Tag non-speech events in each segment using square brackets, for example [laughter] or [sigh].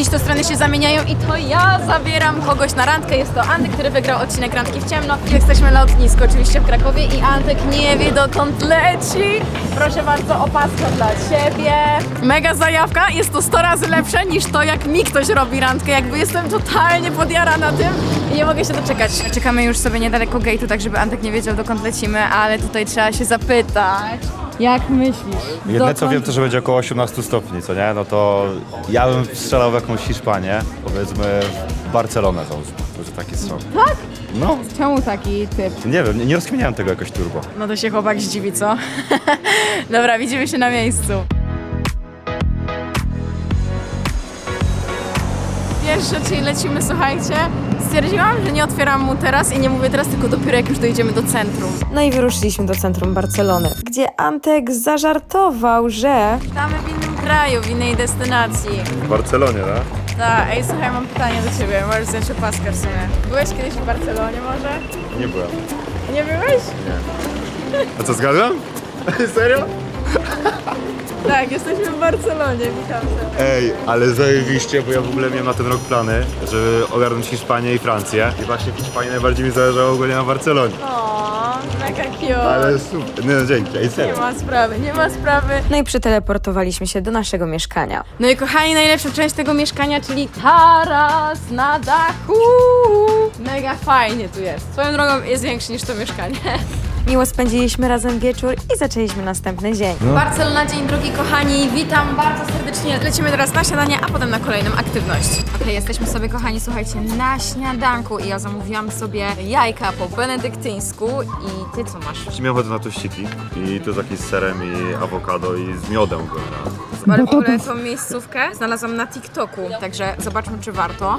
Dziś to strony się zamieniają i to ja zabieram kogoś na randkę. Jest to Antek, który wygrał odcinek Randki w ciemno. Jesteśmy na lotnisku oczywiście w Krakowie i Antek nie wie dokąd leci. Proszę bardzo, opaska dla Ciebie. Mega zajawka, jest to 100 razy lepsze niż to jak mi ktoś robi randkę. Jakby jestem totalnie podjarana tym i nie mogę się doczekać. Czekamy już sobie niedaleko gate'u, tak żeby Antek nie wiedział dokąd lecimy, ale tutaj trzeba się zapytać. Jak myślisz? Jedyne co dokąd- wiem to, że będzie około 18 stopni, co nie? No to ja bym strzelał w jakąś Hiszpanię, powiedzmy w Barcelonę załóżmy, może taki strzał. Tak? No, Czemu taki typ? nie wiem, nie, nie rozkminiałem tego jakoś turbo. No to się chłopak zdziwi, co? [laughs] Dobra, widzimy się na miejscu. Pierwsze, czyli lecimy, słuchajcie. Stwierdziłam, że nie otwieram mu teraz i nie mówię teraz, tylko dopiero jak już dojedziemy do centrum. No i wyruszyliśmy do centrum Barcelony, gdzie Antek zażartował, że Witamy w innym kraju, w innej destynacji. W Barcelonie, tak? Tak, ej, słuchaj, mam pytanie do ciebie. Możesz zdjąć opaskę w sumie. Byłeś kiedyś w Barcelonie może? Nie byłem. Nie byłeś? A co, zgadzam? [laughs] Serio? [laughs] Tak, jesteśmy w Barcelonie, witam. Ej, ale zajebiście, bo ja w ogóle miałem na ten rok plany, żeby ogarnąć Hiszpanię i Francję. I właśnie w Hiszpanii najbardziej mi zależało ogólnie na Barcelonie. O, mega cute. Ale super, no dzięki, ej Nie serio. ma sprawy, nie ma sprawy. no i przeteleportowaliśmy się do naszego mieszkania. No i kochani, najlepsza część tego mieszkania, czyli taras na dachu. Mega fajnie tu jest. Swoją drogą jest większy niż to mieszkanie. [laughs] Miło spędziliśmy razem wieczór i zaczęliśmy następny dzień. Barcelona, dzień drugi, kochani. Witam bardzo serdecznie. Lecimy teraz na śniadanie, a potem na kolejną aktywność. Okej, jesteśmy sobie, kochani, słuchajcie, na śniadanku i ja zamówiłam sobie jajka po benedyktyńsku i ty co masz? Miałem ochotę na tościki i to taki z serem i awokado i z miodem w ogóle. Ale w ogóle tą miejscówkę znalazłam na TikToku, także zobaczmy, czy warto.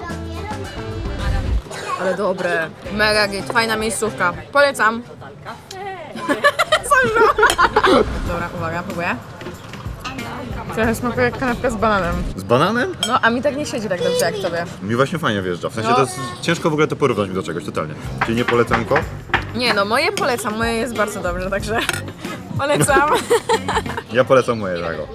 Ale dobre, mega git, fajna miejscówka. Polecam. [laughs] Sorry. Dobra, uwaga, próbuję. Trochę smakuje jak kanapka z bananem. Z bananem? No, a mi tak nie siedzi tak dobrze jak tobie. Mi właśnie fajnie wjeżdża. W sensie No. to jest ciężko w ogóle to porównać mi do czegoś totalnie. Czyli nie polecanko? Nie no, moje polecam, moje jest bardzo dobrze, także polecam. [laughs] Ja polecam moje tego.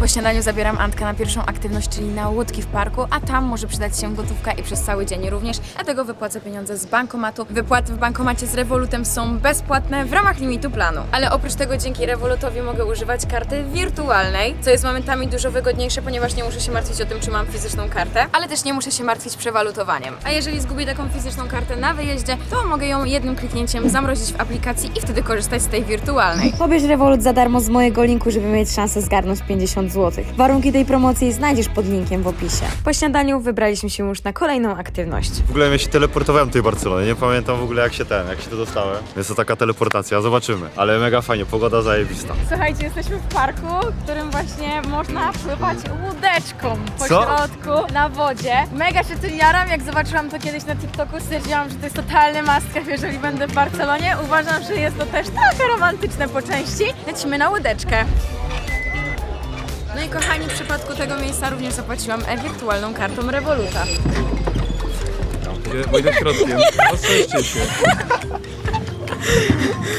Po śniadaniu zabieram Antkę na pierwszą aktywność, czyli na łódki w parku, a tam może przydać się gotówka i przez cały dzień również, dlatego wypłacę pieniądze z bankomatu. Wypłaty w bankomacie z Revolutem są bezpłatne w ramach limitu planu, ale oprócz tego dzięki Revolutowi mogę używać karty wirtualnej, co jest momentami dużo wygodniejsze, ponieważ nie muszę się martwić o tym, czy mam fizyczną kartę, ale też nie muszę się martwić przewalutowaniem. A jeżeli zgubię taką fizyczną kartę na wyjeździe, to mogę ją jednym kliknięciem zamrozić w aplikacji i wtedy korzystać z tej wirtualnej. Pobierz Revolut za darmo z mojego linku, żeby mieć szansę zgarnąć 50 zł. Warunki tej promocji znajdziesz pod linkiem w opisie. Po śniadaniu wybraliśmy się już na kolejną aktywność. W ogóle ja się teleportowałem do tej Barcelony. Nie pamiętam w ogóle jak się ten, jak się to dostałem. Jest to taka teleportacja, zobaczymy. Ale mega fajnie, pogoda zajebista. Słuchajcie, jesteśmy w parku, w którym właśnie można pływać łódeczką po Co? środku na wodzie. Mega się tym jaram, jak zobaczyłam to kiedyś na TikToku, stwierdziłam, że to jest totalny must have, jeżeli będę w Barcelonie. Uważam, że jest to też trochę romantyczne po części. Lecimy na łódeczkę. No i kochani, w przypadku tego miejsca również zapłaciłam e-wirtualną kartą Revoluta. Wejdę środkiem. Ostrzeżcie się.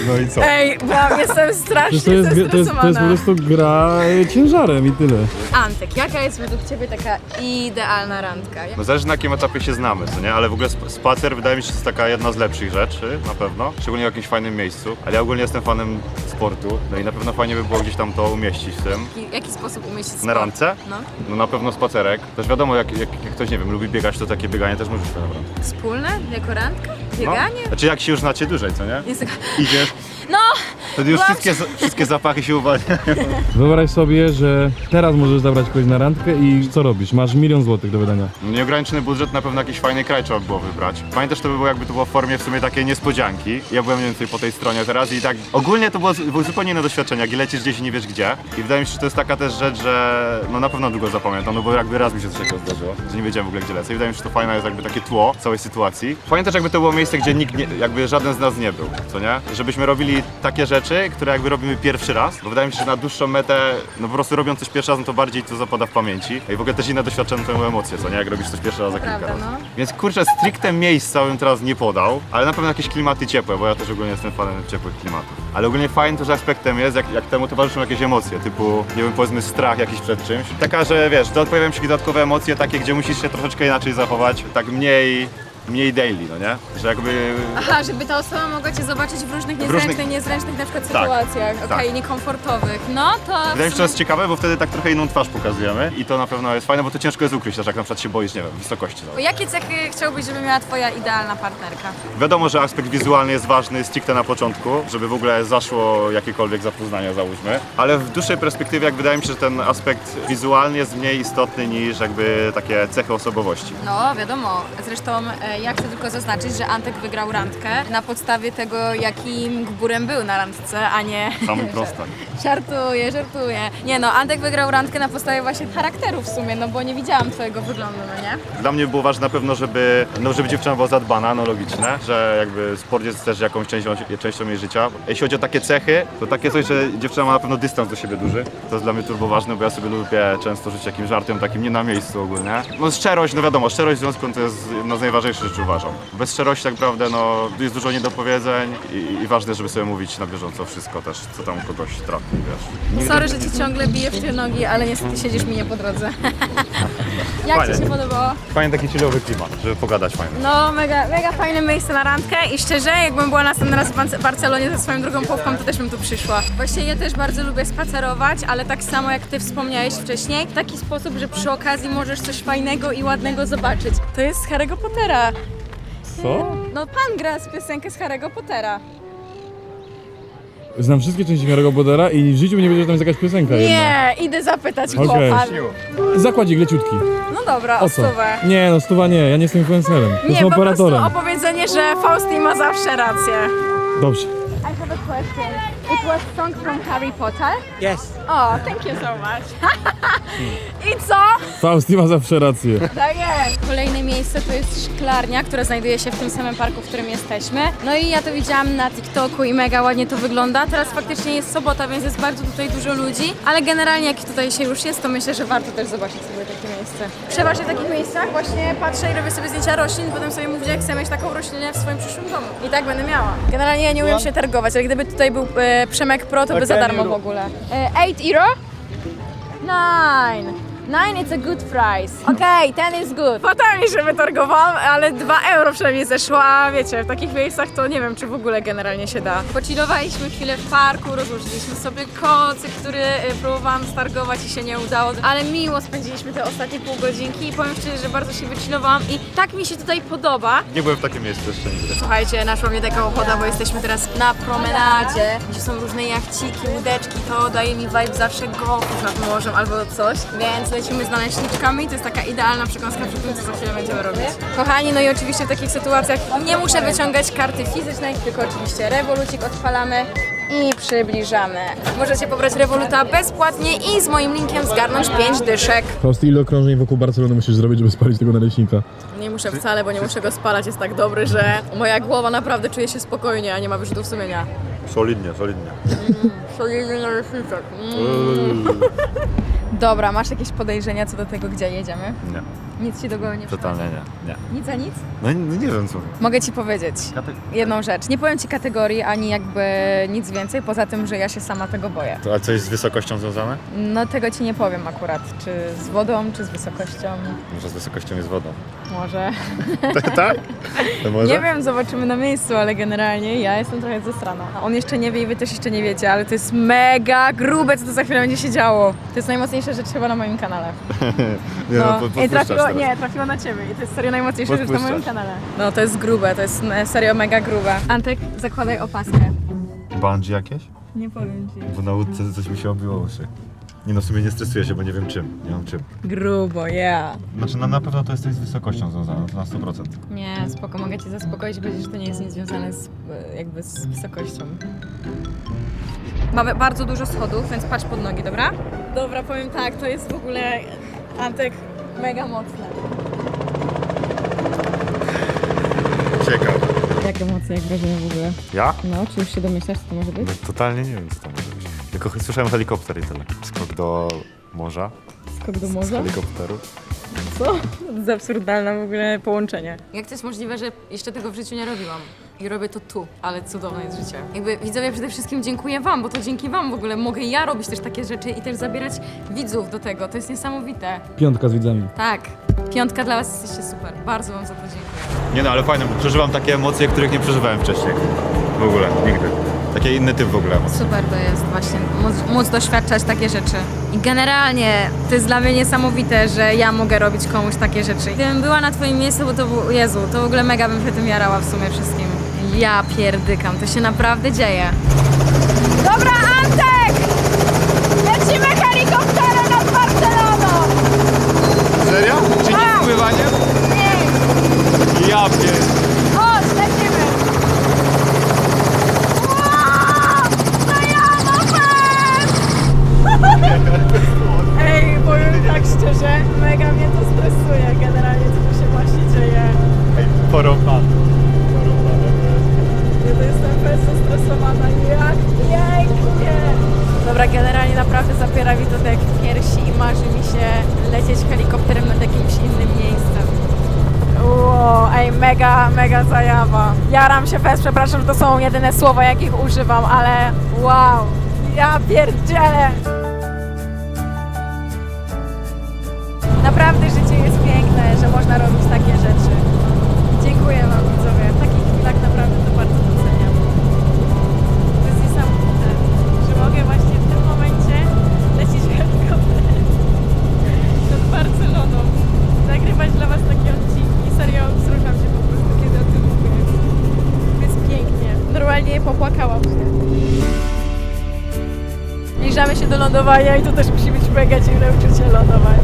No i co? Ej, bo jestem strasznie Przecież to jest, to, jest, to jest po zestresowana. prostu gra ciężarem i tyle. Antek, jaka jest według Ciebie taka idealna randka? No zależy na jakim etapie się znamy, co nie? Ale w ogóle sp- spacer wydaje mi się, że to jest taka jedna z lepszych rzeczy, na pewno. Szczególnie w jakimś fajnym miejscu. Ale ja ogólnie jestem fanem sportu, no i na pewno fajnie by było gdzieś tam to umieścić w tym. W jaki sposób umieścić Na sport? randce? No. No na pewno spacerek. Też wiadomo, jak, jak, jak ktoś, nie wiem, lubi biegać, to takie bieganie też może być fajne. naprawdę. Wspólne? Jako randka? No. Bieganie? Znaczy jak się już znacie dłużej, co nie? Jest. Idziesz, No! wtedy już Byłam wszystkie, wszystkie zapachy się uwalniają. [laughs] Wyobraź sobie, że teraz możesz zabrać kogoś na randkę i co robisz? Masz milion złotych do wydania. Nieograniczony budżet, na pewno jakiś fajny kraj trzeba by było wybrać. Fajnie też to by było, jakby to było w formie w sumie takiej niespodzianki. Ja byłem mniej więcej po tej stronie teraz i tak ogólnie to było, było zupełnie inne doświadczenie, jak lecisz gdzieś i nie wiesz gdzie. I wydaje mi się, że to jest taka też rzecz, że no na pewno długo zapamiętam, no bo jakby raz mi się coś takiego zdarzyło, że nie wiedziałem w ogóle gdzie lecę. I wydaje mi się, że to fajne jest jakby takie tło całej sytuacji. Fajnie też jakby to było miejsce, gdzie nikt, nie, jakby żaden z nas nie był, co nie? Żebyśmy robili takie rzeczy, które jakby robimy pierwszy raz, bo wydaje mi się, że na dłuższą metę, no po prostu robiąc coś pierwszy raz, no to bardziej to zapada w pamięci. I w ogóle też inne doświadczenie to emocje, co nie, jak robisz coś pierwszy raz za kilka razy. no. Więc kurczę, stricte miejsca bym teraz nie podał, ale na pewno jakieś klimaty ciepłe, bo ja też ogólnie jestem fanem ciepłych klimatów. Ale ogólnie fajnym też aspektem jest, jak, jak temu towarzyszą jakieś emocje, typu, nie wiem, powiedzmy strach jakiś przed czymś. Taka, że wiesz, to pojawiają się dodatkowe emocje takie, gdzie musisz się troszeczkę inaczej zachować, tak mniej, mniej daily, no nie? Że jakby Aha, żeby ta osoba mogła cię zobaczyć w różnych W niezręcznych, różnych- niezręcznych na przykład Tak, sytuacjach, okej, tak. niekomfortowych. No to. w Wydaje mi się, że to jest ciekawe, bo wtedy tak trochę inną twarz pokazujemy i to na pewno jest fajne, bo to ciężko jest ukryć, też jak na przykład się boisz, nie wiem, wysokości. No. Jakie cechy chciałbyś, żeby miała twoja idealna partnerka? Wiadomo, że aspekt wizualny jest ważny stricte na początku, żeby w ogóle zaszło jakiekolwiek zapoznanie, załóżmy, ale w dłuższej perspektywie jak wydaje mi się, że ten aspekt wizualny jest mniej istotny niż jakby takie cechy osobowości. No, wiadomo. Zresztą e, ja chcę tylko zaznaczyć, że Antek wygrał randkę na podstawie tego, jakim gburem był na randce, a nie... Samym prostak. [laughs] Żartuję, żartuję. Nie no, Antek wygrał randkę na podstawie właśnie charakteru w sumie, no bo nie widziałam twojego wyglądu, no nie? Dla mnie było ważne na pewno, żeby, no, żeby dziewczyna była zadbana, no logiczne, że jakby sport jest też jakąś częścią, częścią jej życia. Jeśli chodzi o takie cechy, to takie coś, że dziewczyna ma na pewno dystans do siebie duży. To jest dla mnie turbo ważne, bo ja sobie lubię często żyć jakimś żartem, takim nie na miejscu ogólnie. No szczerość, no wiadomo, szczerość w związku to jest jedna z najważniejszych rzeczy uważam. Bez szczerości tak naprawdę no, jest dużo niedopowiedzeń i, i ważne, żeby sobie mówić na bieżąco wszystko też, co tam u kogoś trafi, wiesz. Sorry, że ci ciągle biję w te nogi, ale niestety siedzisz mi nie po drodze. [laughs] Jak Fajnie. ci się podobało? Fajny taki chillowy klimat, żeby pogadać fajnie. No, mega, mega fajne miejsce na randkę i szczerze, jakbym była następny raz w Barce- Barcelonie ze swoją drugą połówką, to też bym tu przyszła. Właśnie ja też bardzo lubię spacerować, ale tak samo jak ty wspomniałeś wcześniej, w taki sposób, że przy okazji możesz coś fajnego i ładnego zobaczyć. To jest z Harry'ego Pottera. No pan gra z piosenkę z Harry'ego Pottera. Znam wszystkie części Harry'ego Pottera i w życiu nie wiedział, że tam jest jakaś piosenka jedna. Nie, idę zapytać Okej. chłopa. Zakładzik leciutki. No dobra, o O co? stówę. Nie, no stuwa nie, ja nie jestem influencerem. Nie, Jestem po prostu operatorem. opowiedzenie, że Fausti ma zawsze rację. Dobrze. I have a question. It was song from Harry Potter? Yes. Oh, thank you so much. [laughs] I co? Fausti ma zawsze rację. Tak jest. Kolejne miejsce to jest szklarnia, która znajduje się w tym samym parku, w którym jesteśmy. No i ja to widziałam na TikToku i mega ładnie to wygląda. Teraz faktycznie jest sobota, więc jest bardzo tutaj dużo ludzi, ale generalnie jak tutaj się już jest, to myślę, że warto też zobaczyć sobie takie miejsce. Przeważnie w takich miejscach właśnie patrzę i robię sobie zdjęcia roślin, potem sobie mówię, jak chcę mieć taką roślinę w swoim przyszłym domu. I tak będę miała. Generalnie ja nie umiem się targować, ale gdyby tutaj był e, Przemek Pro, to by za darmo w ogóle. E, 8 euro? Nine. Nine is a good price. Okej, ten is good. Potem mi się wytargowałam, ale 2 euro przynajmniej zeszło, a wiecie, w takich miejscach to nie wiem, czy w ogóle generalnie się da. Pochillowaliśmy chwilę w parku, rozłożyliśmy sobie kocyk, który y, próbowałam stargować i się nie udało, ale miło spędziliśmy te ostatnie pół godzinki i powiem szczerze, że bardzo się wychillowałam i tak mi się tutaj podoba. Nie byłem w takim miejscu jeszcze nigdy. Słuchajcie, naszła mnie taka ochota, bo jesteśmy teraz na promenadzie, gdzie są różne jachciki, łódeczki, to daje mi vibe zawsze golfów nad morzem albo coś, więc lecimy z naleśniczkami, to jest taka idealna przekąska przy tym, co za chwilę będziemy robić. Kochani, no i oczywiście w takich sytuacjach nie muszę wyciągać karty fizycznej, tylko oczywiście rewolucik odpalamy i przybliżamy. Możecie pobrać rewoluta bezpłatnie i z moim linkiem zgarnąć 5 dyszek. Fausti, ile okrążeń wokół Barcelony musisz zrobić, żeby spalić tego naleśnika? Nie muszę wcale, bo nie muszę go spalać, jest tak dobry, że moja głowa naprawdę czuje się spokojnie, a nie ma wyrzutów sumienia. Solidnie, solidnie. Solidny naleśniczek. Dobra, masz jakieś podejrzenia co do tego, gdzie jedziemy? Nie, Nic ci do głowy nie totalnie nie. nie. Nic a nic? No, no nie wiem co. Mogę ci powiedzieć jedną rzecz. Nie powiem ci kategorii, ani jakby nic więcej, poza tym, że ja się sama tego boję. To, a coś z wysokością związane? No tego ci nie powiem akurat, czy z wodą, czy z wysokością. Może z wysokością jest wodą. Może. [laughs] tak? [laughs] Nie wiem, zobaczymy na miejscu, ale generalnie ja jestem trochę zestrana. On jeszcze nie wie i wy też jeszcze nie wiecie, ale to jest mega grube, co to za chwilę będzie się działo. To jest najmocniejsza rzecz chyba na moim kanale. [laughs] Nie, no, po, I podpuszczasz trafiło, teraz. nie, trafiło na ciebie i to jest serio najmocniejsza rzecz na moim Podpuszczasz. kanale. No to jest grube, to jest serio mega grube. Antek, zakładaj opaskę. Bungee jakieś? Nie powiem ci. Bo na łódce coś mi się obiło uszy. Nie no, w sumie nie stresuję się, bo nie wiem czym. Nie mam czym. Grubo, yeah. Znaczy na, na pewno to jest coś z wysokością związane, to na 100%. Nie, spoko, mogę cię zaspokoić, będzie, że to nie jest nic związane z, e, jakby z wysokością. Mamy bardzo dużo schodów, więc patrz pod nogi, dobra? Dobra, powiem tak, to jest w ogóle Antek mega mocne. Ciekawe. Jak promocji, jak wrażenie w ogóle? Ja? No, czy już się domyślasz, co to może być? No, totalnie nie wiem, co tam może być. Tylko słyszałem helikopter i tyle. Skok do morza, Skok do z morza? helikopteru. Co? To jest absurdalne w ogóle połączenie. Jak to jest możliwe, że jeszcze tego w życiu nie robiłam? I robię to tu, ale cudowne jest życie. Jakby widzowie przede wszystkim dziękuję wam, bo to dzięki wam w ogóle mogę ja robić też takie rzeczy i też zabierać widzów do tego. To jest niesamowite. Piątka z widzami. Tak. Piątka dla was jesteście super. Bardzo wam za to dziękuję. Nie no, ale fajne, bo przeżywam takie emocje, których nie przeżywałem wcześniej. W ogóle, nigdy. Takie inny typ w ogóle. Super to jest właśnie móc, móc doświadczać takie rzeczy. I generalnie to jest dla mnie niesamowite, że ja mogę robić komuś takie rzeczy. Gdybym była na twoim miejscu, bo to był, Jezu, to w ogóle mega bym się tym jarała w sumie wszystkim. Ja pierdykam, to się naprawdę dzieje. Dobra, Antek! Lecimy helikopterem nad Barceloną! Serio? Czy nie wpływanie? Nie, Ja pier... chodź, lecimy! Wow! Zajana Ej, powiem tak szczerze, mega mnie to stresuje generalnie, co tu się właśnie dzieje. Ej, porąbane. Porąbane. Ja to jestem bez zestresowana, jak pięknie! Dobra, generalnie naprawdę zapiera mi to tak w piersi i marzy mi się lecieć helikopterem nad jakimś innym miejscem. Wow, ej, mega, zajawa. Jaram się fest, przepraszam, że to są jedyne słowa, jakich używam, ale wow, ja pierdzielę. I to też musi być mega dziwne uczucie lądować.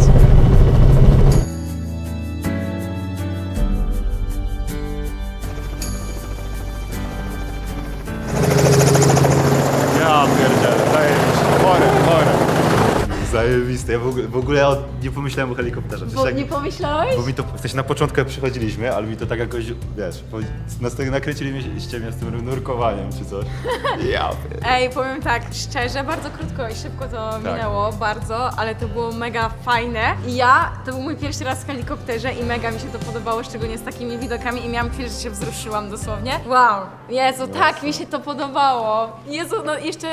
Ja pierdzielę, zajebiście. Chory, chory. Zajebiste. Ja w ogóle, w ogóle od- nie pomyślałem o helikopterze. Przecież Bo jak- nie pomyślałeś? Bo mi to, w sensie na początku jak przychodziliśmy, ale mi to tak jakoś, wiesz, po, nas tak nakręciliście mnie z tym nurkowaniem czy coś. [laughs] Ja pier- Ej, powiem tak, szczerze, bardzo krótko i szybko to minęło, bardzo, ale to było mega fajne. I ja, to był mój pierwszy raz w helikopterze i mega mi się to podobało, szczególnie z takimi widokami i miałam chwilę, że się wzruszyłam dosłownie. Wow, Jezu, tak mi się to podobało. Jezu, no jeszcze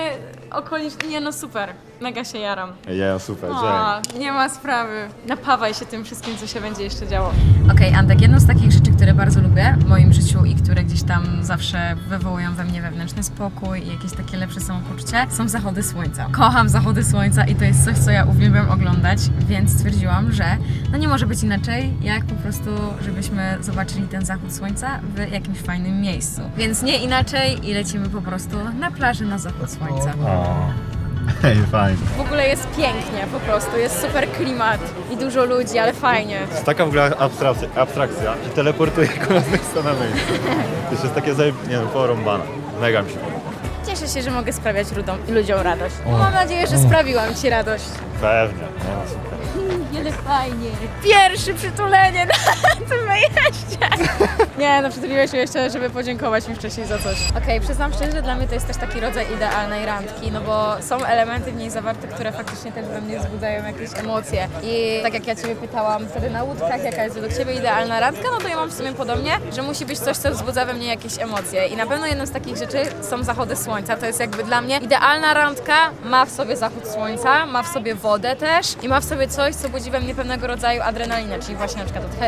okoliczne, nie no super, mega się jaram. Ja, super, O, nie ma sprawy. Napawaj się tym wszystkim, co się będzie jeszcze działo. Okej, Antek, jedną z takich rzeczy, które bardzo lubię w moim życiu i które gdzieś tam zawsze wywołują we mnie wewnętrzny spokój i jakieś takie lepsze samopoczucie, są zachody słońca. Kocham zachody słońca i to jest coś, co ja uwielbiam oglądać, więc stwierdziłam, że no nie może być inaczej, jak po prostu, żebyśmy zobaczyli ten zachód słońca w jakimś fajnym miejscu. Więc nie inaczej i lecimy po prostu na plaży na zachód słońca. O. Hej, fajnie. W ogóle jest pięknie po prostu, jest super klimat i dużo ludzi, ale fajnie. To jest taka w ogóle abstrakcja, abstrakcja że teleportuje miejsca na miejsce. To jest takie zajeb... nie wiem, porąbane. Mega mi się podoba. Cieszę się, że mogę sprawiać ludom, ludziom radość. Mam nadzieję, że sprawiłam Ci radość. Pewnie, nie no super. [laughs] Ale fajnie. Pierwsze przytulenie na tym wyjeździe. [laughs] Nie, no przytuliłeś mnie jeszcze, żeby podziękować mi wcześniej za coś. Okej, przyznam szczerze, że dla mnie to jest też taki rodzaj idealnej randki, no bo są elementy w niej zawarte, które faktycznie też we mnie wzbudzają jakieś emocje. I tak jak ja Ciebie pytałam wtedy na łódkach, jaka jest według Ciebie idealna randka, no to ja mam w sumie podobnie, że musi być coś, co wzbudza we mnie jakieś emocje. I na pewno jedną z takich rzeczy są zachody słońca. To jest jakby dla mnie idealna randka, ma w sobie zachód słońca, ma w sobie wodę też i ma w sobie coś, co budzi we mnie pewnego rodzaju adrenalinę, czyli właśnie na przykład od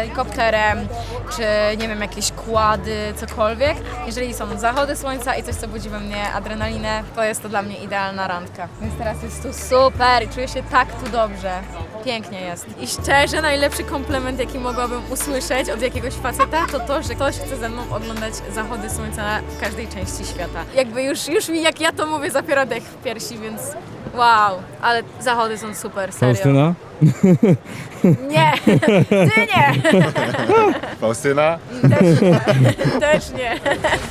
helikopterem, czy nie wiem, jakieś kłady, cokolwiek. Jeżeli są zachody słońca i coś, co budzi we mnie adrenalinę, to jest to dla mnie idealna randka. Więc teraz jest tu super i czuję się tak tu dobrze. Pięknie jest. I szczerze, najlepszy komplement, jaki mogłabym usłyszeć od jakiegoś faceta, to to, że ktoś chce ze mną oglądać zachody słońca w każdej części świata. Jakby już, już mi, jak ja to mówię, zapiera dech w piersi, więc wow, ale zachody są super, serio. Faustyna? Nie, ty nie, Faustyna? też nie, też nie.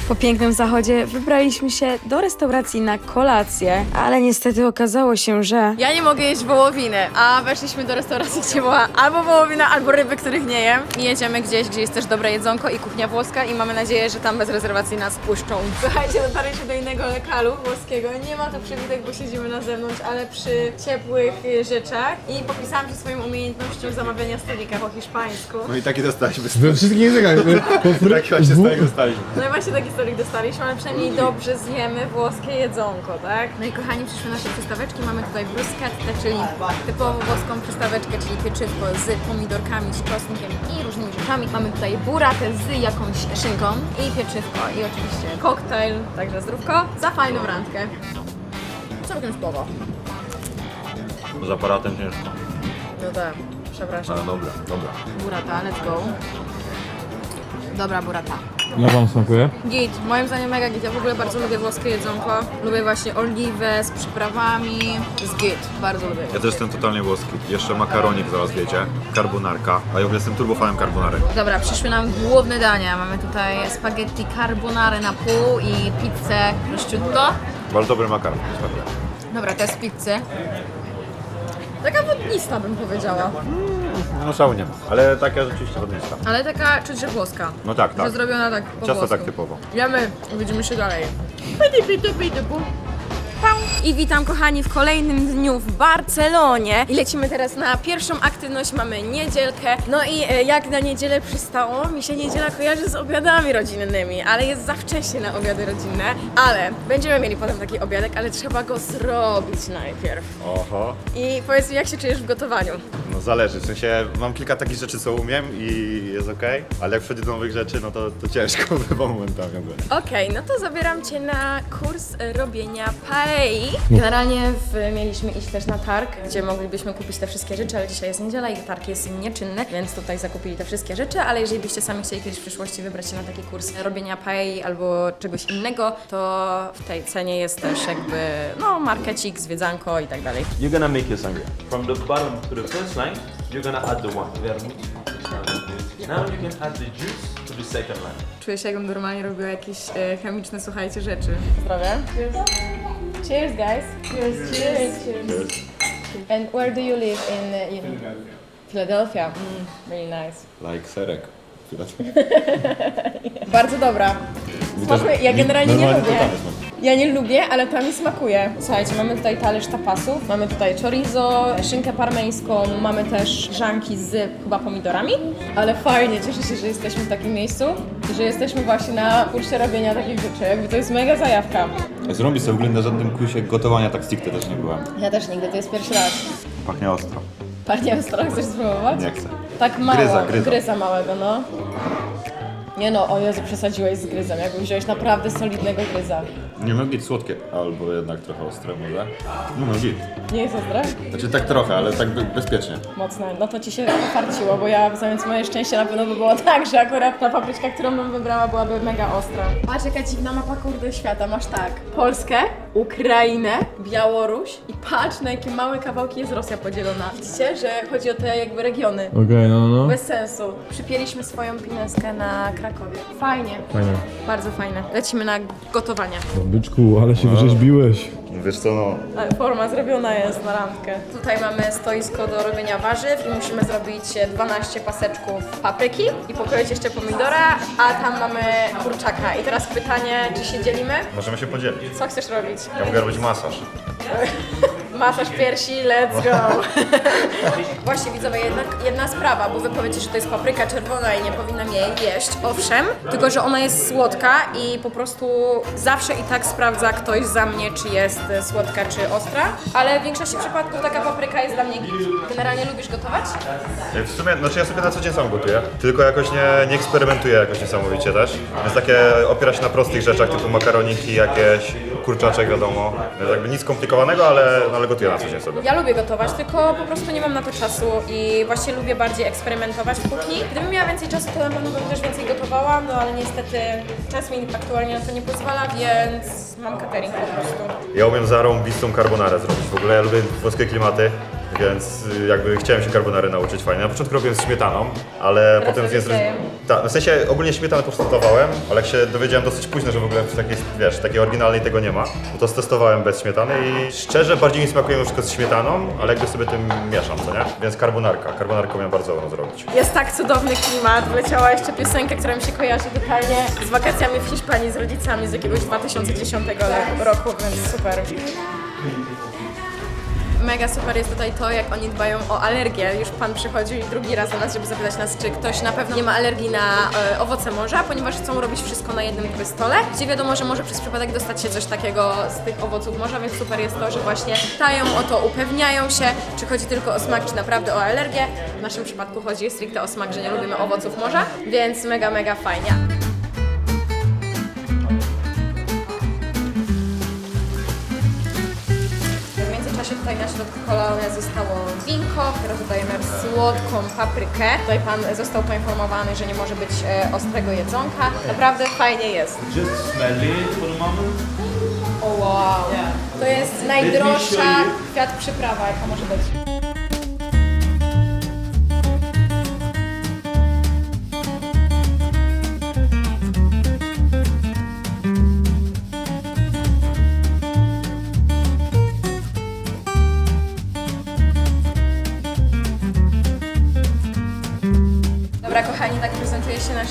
Po pięknym zachodzie wybraliśmy się do restauracji na kolację, ale niestety okazało się, że Ja nie mogę jeść wołowiny, a weszliśmy do restauracji, gdzie była albo wołowina, albo ryby, których nie jem. I jedziemy gdzieś, gdzie jest też dobre jedzonko i kuchnia włoska i mamy nadzieję, że tam bez rezerwacji nas puszczą. Słuchajcie, dotarliśmy do innego lokalu włoskiego. Nie ma tu przewitek, bo siedzimy na zewnątrz, ale przy ciepłych y, rzeczach i popisałam się swoją umiejętnością zamawiania stolika po hiszpańsku. No i taki dostaliśmy We wszystkich językach. Taki właśnie stolik dostaliśmy. No i właśnie taki stolik dostaliśmy, ale przynajmniej dobrze zjemy włoskie jedzonko, tak? No i kochani, przyszły nasze przystaweczki. Mamy tutaj bruschettę, czyli typowo włoską przystaweczkę, czyli pieczywko z pomidorkami, z czosnkiem i różnymi rzeczami. Mamy tutaj buratę z jakąś szynką i pieczywko i oczywiście koktajl, także zdrówko za fajną randkę. Całkiem spoko. Z aparatem ciężko. No tak, przepraszam. Ale dobra, dobra. Burata, let's go. Dobra burata. Jak wam smakuje? Git, moim zdaniem mega git. Ja w ogóle bardzo lubię włoskie jedzonko. Lubię właśnie oliwę z przyprawami. Z git, bardzo lubię. Ja też jestem totalnie włoski. Jeszcze makaronik zaraz wiecie, carbonarka. A ja w ogóle jestem turbofanem carbonary. Dobra, przyszły nam główne dania. Mamy tutaj spaghetti carbonara na pół i pizzę prosciutto. Bardzo dobry makaron. smakuje. Dobra, to jest pizzy. Taka wodnista bym powiedziała. No szału nie ma. Ale taka rzeczywiście wodnictwa. Ale taka czuć, że włoska. No tak, Że tak. zrobiona tak po Ciasto włosku. tak typowo. Jemy, widzimy się dalej. Pity, pity, pity, pu. I witam kochani w kolejnym dniu w Barcelonie i lecimy teraz na pierwszą aktywność, mamy niedzielkę. No i e, jak na niedzielę przystało, mi się niedziela kojarzy z obiadami rodzinnymi, ale jest za wcześnie na obiady rodzinne. Ale będziemy mieli potem taki obiadek, ale trzeba go zrobić najpierw. Oho. I powiedz mi, jak się czujesz w gotowaniu? No zależy, w sensie mam kilka takich rzeczy, co umiem i jest okej, ale jak wchodzi do nowych rzeczy, no to, to ciężko bywa momentami ogólnie. Okej, no to zabieram Cię na kurs e, robienia Generalnie w, mieliśmy iść też na targ, gdzie moglibyśmy kupić te wszystkie rzeczy, ale dzisiaj jest niedziela i targ jest nieczynny, więc tutaj zakupili te wszystkie rzeczy, ale jeżeli byście sami chcieli kiedyś w przyszłości wybrać się na taki kurs robienia paei albo czegoś innego, to w tej cenie jest też jakby, no, markecik, zwiedzanko i tak dalej. You're gonna make your sangria. From the bottom to the first line, you're gonna add the one. Now you can add the juice to the second line. Czuję się, jakbym normalnie robiła jakieś e, chemiczne, słuchajcie, rzeczy. Zdrowie. Cheers, guys. Cheers, cheers, cheers. And where do you live in, uh, in Philadelphia? Mm, really nice. Like serek. [laughs] Bardzo dobra. Smakuje, ja generalnie nie lubię. To. Ja nie lubię, ale ta mi smakuje. Słuchajcie, mamy tutaj talerz tapasów, mamy tutaj chorizo, szynkę parmeńską, mamy też żanki z chyba pomidorami. Ale fajnie, cieszę się, że jesteśmy w takim miejscu i że jesteśmy właśnie na kursie robienia takich rzeczy. Jakby to jest mega zajawka. Zrobić sobie w ogóle na żadnym kursie gotowania tak stricte też nie byłem. Ja też nigdy, to jest pierwszy raz. Pachnie ostro. Panie ostro, chcesz spróbować? Nie chcę. Tak mało, Gryza, gryza. małego, no. Nie no, o Jezu, przesadziłeś z gryzem, jakby wziąłeś naprawdę solidnego gryza. Nie mogę być słodkie, albo jednak trochę ostre może. No no git. Nie jest ostre? Znaczy tak trochę, ale tak be- bezpiecznie. Mocne. No to ci się pofarciło, bo ja zamiast moje szczęście na pewno by było [laughs] tak, że akurat ta papryczka, którą bym wybrała byłaby mega ostra. Patrz jaka dziwna mapa kurde świata. Masz tak, Polskę, Ukrainę, Białoruś i patrz na jakie małe kawałki jest Rosja podzielona. Widzicie, że chodzi o te jakby regiony. Okej, no, no. Bez sensu. Przypięliśmy swoją pineskę na Krakowie. Fajnie. Fajnie. Bardzo fajne. Lecimy na gotowanie. Byczku, ale się wrzeźbiłeś. Wiesz co, no, Ale forma zrobiona jest na randkę. Tutaj mamy stoisko do robienia warzyw i musimy zrobić 12 paseczków papryki i pokroić jeszcze pomidora, a tam mamy kurczaka. I teraz pytanie, czy się dzielimy? możemy się podzielić. Co chcesz robić? Ja mogę robić masaż. [laughs] Masaż piersi, let's go! [laughs] [laughs] Właśnie widzowie, jednak jedna sprawa, bo wy powiecie, że to jest papryka czerwona i nie powinnam jej jeść, owszem, tylko że ona jest słodka i po prostu zawsze i tak sprawdza ktoś za mnie, czy jest e, słodka, czy ostra, ale w większości przypadków taka papryka jest dla mnie git. Generalnie lubisz gotować? W sumie, znaczy ja sobie na co dzień sam gotuję, tylko jakoś nie, nie eksperymentuję jakoś niesamowicie też. Więc takie opiera się na prostych rzeczach typu makaroniki jakieś, kurczaczek wiadomo. Więc jakby nic skomplikowanego, ale, no, ale sobie. Ja lubię gotować, tylko po prostu nie mam na to czasu i właśnie lubię bardziej eksperymentować w kuchni. Gdybym miała więcej czasu, to na pewno bym też więcej gotowała, no ale niestety czas mi aktualnie na to nie pozwala, więc mam catering po prostu. Ja umiem zarąbistą carbonarę zrobić. W ogóle ja lubię włoskie klimaty. Więc y, jakby chciałem się carbonary nauczyć fajnie. Na początku robiłem z śmietaną, ale potem jest... Tak, w sensie ogólnie śmietanę powstrzymywałem, ale jak się dowiedziałem dosyć późno, że w ogóle w takiej, wiesz, takiej oryginalnej tego nie ma, no to stestowałem bez śmietany i szczerze bardziej mi smakuje na przykład z śmietaną, ale jakby sobie tym mieszam, co nie? Więc carbonarka. Carbonarkę miałem bardzo dobrą zrobić. Jest tak cudowny klimat. Wleciała jeszcze piosenka, która mi się kojarzy totalnie z wakacjami w Hiszpanii z rodzicami z jakiegoś 2010 roku, więc super. Mega super jest tutaj to, jak oni dbają o alergię. Już pan przychodził drugi raz do nas, żeby zapytać nas, czy ktoś na pewno nie ma alergii na e, owoce morza, ponieważ chcą robić wszystko na jednym jakby stole, gdzie wiadomo, że może przez przypadek dostać się coś takiego z tych owoców morza, więc super jest to, że właśnie pytają o to, upewniają się, czy chodzi tylko o smak, czy naprawdę o alergię. W naszym przypadku chodzi stricte o smak, że nie lubimy owoców morza, więc mega, mega fajnie. Tutaj na środku kolony zostało winko, które dodajemy słodką paprykę. Tutaj pan został poinformowany, że nie może być e, ostrego jedzonka. Naprawdę fajnie jest. Just smell it for a moment. O wow! To jest najdroższa kwiat przyprawa, jaka może być.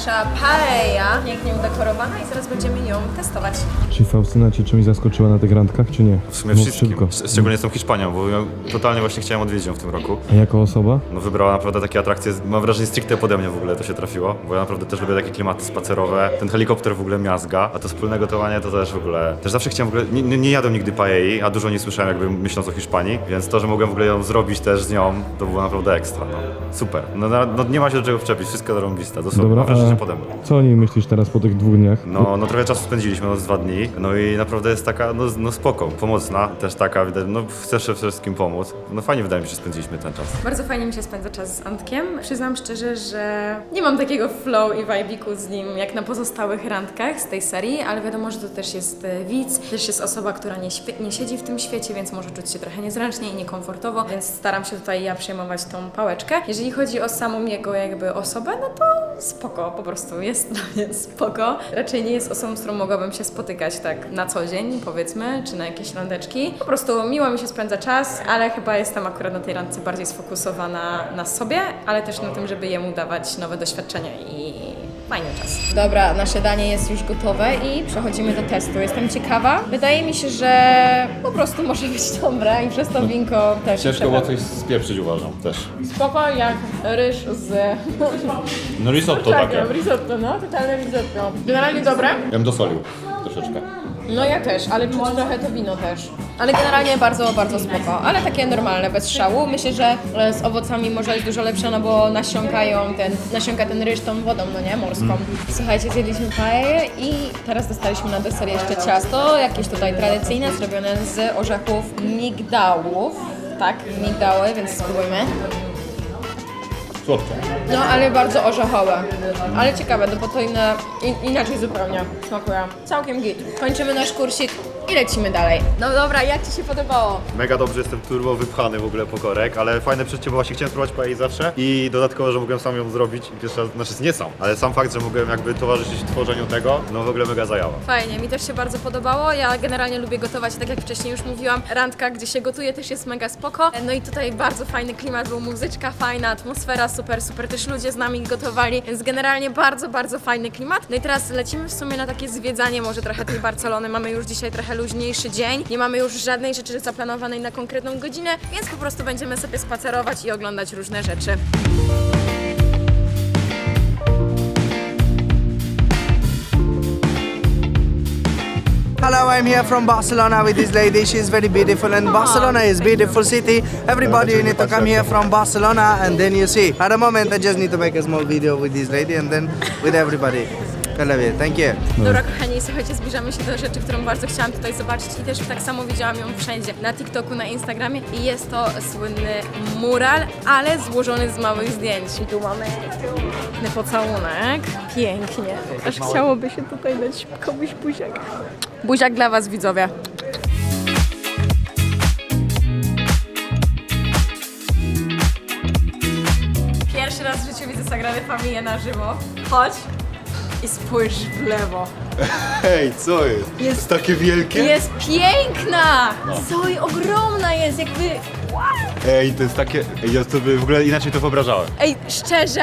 Nasza paella, pięknie udekorowana i zaraz będziemy ją testować. Czy Faustyna cię czymś zaskoczyła na tych randkach, czy nie? W sumie Mów wszystkim. szybko. Sz- Szczególnie z tą Hiszpanią, bo ją totalnie właśnie chciałem odwiedzić ją w tym roku. A jako osoba? No wybrała naprawdę takie atrakcje, mam wrażenie stricte pode mnie w ogóle to się trafiło, bo ja naprawdę też lubię takie klimaty spacerowe, ten helikopter w ogóle miazga, a to wspólne gotowanie to też w ogóle, też zawsze chciałem w ogóle, nie, nie, nie jadłem nigdy paei, a dużo nie słyszałem jakby myśląc o Hiszpanii, więc to, że mogłem w ogóle ją zrobić też z nią, to było naprawdę ekstra, no. Super, no, na- no nie ma się do czego wczepić, wszystko zarąbiste, dosłownie, mam wrażenie, że pode mną. co o niej myślisz teraz po tych dwóch dniach? No, no trochę czasu spędziliśmy, no z dwa dni, no i naprawdę jest taka, no, no spoko, pomocna, też taka, no chcesz wszystkim pomóc, no fajnie wydaje mi się, że spędziliśmy ten czas. Bardzo fajnie mi się spędza czas z Antkiem. Przyznam szczerze, że nie mam takiego flow i vibe'iku z nim jak na pozostałych randkach z tej serii, ale wiadomo, że to też jest e, widz, też jest osoba, która nie, nie siedzi w tym świecie, więc może czuć się trochę niezręcznie i niekomfortowo, więc staram się tutaj ja przejmować tą pałeczkę. Jeżeli chodzi o samą jego jakby osobę, no to spoko, po prostu jest dla mnie spoko. Raczej nie jest osobą, z którą mogłabym się spotykać tak na co dzień, powiedzmy, czy na jakieś randeczki. Po prostu miło mi się spędza czas, ale chyba jestem akurat na tej randce bardziej sfokusowana na sobie, ale też na tym, żeby jemu dawać nowe doświadczenia i fajny czas. Dobra, nasze danie jest już gotowe i przechodzimy do testu. Jestem ciekawa. Wydaje mi się, że po prostu może być dobre i przez to winko też Ciężko było coś spieprzyć uważam też. Spoko jak ryż z No risotto takie. risotto, no, totalne risotto. Generalnie dobre. Ja bym dosolił troszeczkę. No ja też, ale czuć trochę to wino też. Ale generalnie bardzo, bardzo spoko. Ale takie normalne, bez szału. Myślę, że e, z owocami może jest dużo lepsze, no bo nasiąkają ten, nasiąka ten ryż tą wodą, no nie, morską. Słuchajcie, zjedliśmy paeję i teraz dostaliśmy na deser jeszcze ciasto, jakieś tutaj tradycyjne, zrobione z orzechów migdałów. Tak, migdały, więc spróbujmy. Słodkie. No, ale bardzo orzechowe. Ale ciekawe, no bo to inne, in, inaczej zupełnie smakuje. Całkiem git. Kończymy nasz kursik i lecimy dalej. No dobra, jak Ci się podobało? Mega dobrze jestem turbo wypchany w ogóle po korek, ale fajne przecież, bo właśnie chciałem spróbować paella zawsze i dodatkowo, że mogłem sam ją zrobić i pierwszy raz, znaczy nie sam, ale sam fakt, że mogłem jakby towarzyszyć tworzeniu tego, no w ogóle mega zajęła. Fajnie, mi też się bardzo podobało. Ja generalnie lubię gotować, tak jak wcześniej już mówiłam. Randka, gdzie się gotuje, też jest mega spoko. No i tutaj bardzo fajny klimat, był muzyczka fajna, atmosfera super, super. Też ludzie z nami gotowali, więc generalnie bardzo, bardzo fajny klimat. No i teraz lecimy w sumie na takie zwiedzanie może trochę tej Barcelony. Mamy już dzisiaj trochę luźniejszy dzień. Nie mamy już żadnej rzeczy zaplanowanej na konkretną godzinę, więc po prostu będziemy sobie spacerować i oglądać różne rzeczy. Hello, I'm here from Barcelona with this lady. She's very beautiful, and Barcelona is beautiful city. Everybody need to come here from Barcelona, and then you see. At the moment, I just need to make a small video with this lady, and then with everybody. I love you. Thank you. No. Dobra, kochani, słuchajcie, zbliżamy się do rzeczy, którą bardzo chciałam tutaj zobaczyć i też tak samo widziałam ją wszędzie, na TikToku, na Instagramie i jest to słynny mural, ale złożony z małych zdjęć. I tu mamy piękny pocałunek. Pięknie. Tak Aż chciałoby się tutaj dać komuś buziak. Buziak dla was, widzowie. Pierwszy raz w życiu widzę Sagradę Familię na żywo. Chodź i spójrz w lewo. Hej, co jest? Jest- takie wielkie? Jest piękna! Zoe ogromna jest, jakby... Ej, to jest takie... Ej, ja sobie w ogóle inaczej to wyobrażałem. Ej, szczerze?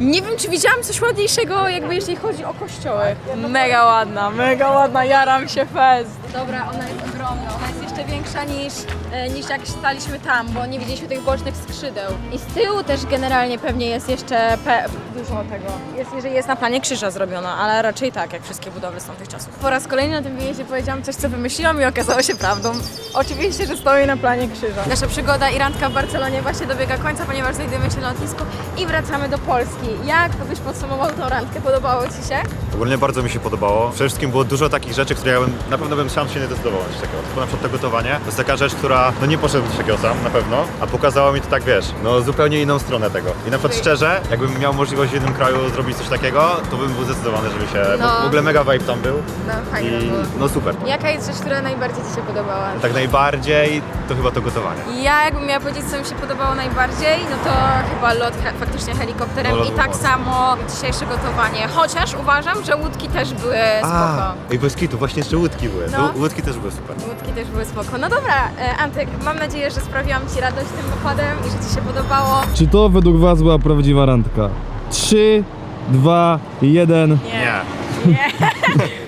Nie wiem, czy widziałam coś ładniejszego, jakby jeśli chodzi o kościoły. Mega ładna, mega ładna, jaram się fest. Dobra, ona jest ogromna, ona jest jeszcze większa niż, e, niż jak staliśmy tam, bo nie widzieliśmy tych bocznych skrzydeł. I z tyłu też generalnie pewnie jest jeszcze pe- dużo tego. Jest, jeżeli jest na planie krzyża zrobiona, ale raczej tak, jak wszystkie budowle z tamtych czasów. Po raz kolejny na tym wyjeździe powiedziałam coś, co wymyśliłam i okazało się prawdą. Oczywiście, że stoi na planie krzyża. Nasza przygoda i randka w Barcelonie właśnie dobiega końca, ponieważ znajdujemy się na lotnisku i wracamy do Polski. Jak byś podsumował tą randkę? Podobało Ci się? Ogólnie bardzo mi się podobało. Przede wszystkim było dużo takich rzeczy, które ja bym, na pewno bym sam się nie zdecydował na coś takiego. Na przykład to gotowanie. To jest taka rzecz, która no nie poszedłem do takiego sam, na pewno, a pokazało mi to tak, wiesz, no zupełnie inną stronę tego. I na przykład szczerze, jakbym miał możliwość w jednym kraju zrobić coś takiego, to bym był zdecydowany, żeby się... No. Bo w ogóle mega vibe tam był. No, fajnie I było. no super. Jaka jest rzecz, która najbardziej Ci się podobała? Tak najbardziej to chyba to gotowanie. Ja jakbym miała powiedzieć, co mi się podobało najbardziej, no to chyba lot he- faktycznie helikopterem No, lot i był tak mocny. samo dzisiejsze gotowanie. Chociaż uważam, że łódki też były spoko. ej, bez kitu, właśnie jeszcze łódki były. No. Łódki też były super. Łódki też były spoko. No dobra, e, Antek, mam nadzieję, że sprawiłam Ci radość tym wypadem i że Ci się podobało. Czy to według was była prawdziwa randka? 3, 2, 1. Nie. Nie. [laughs]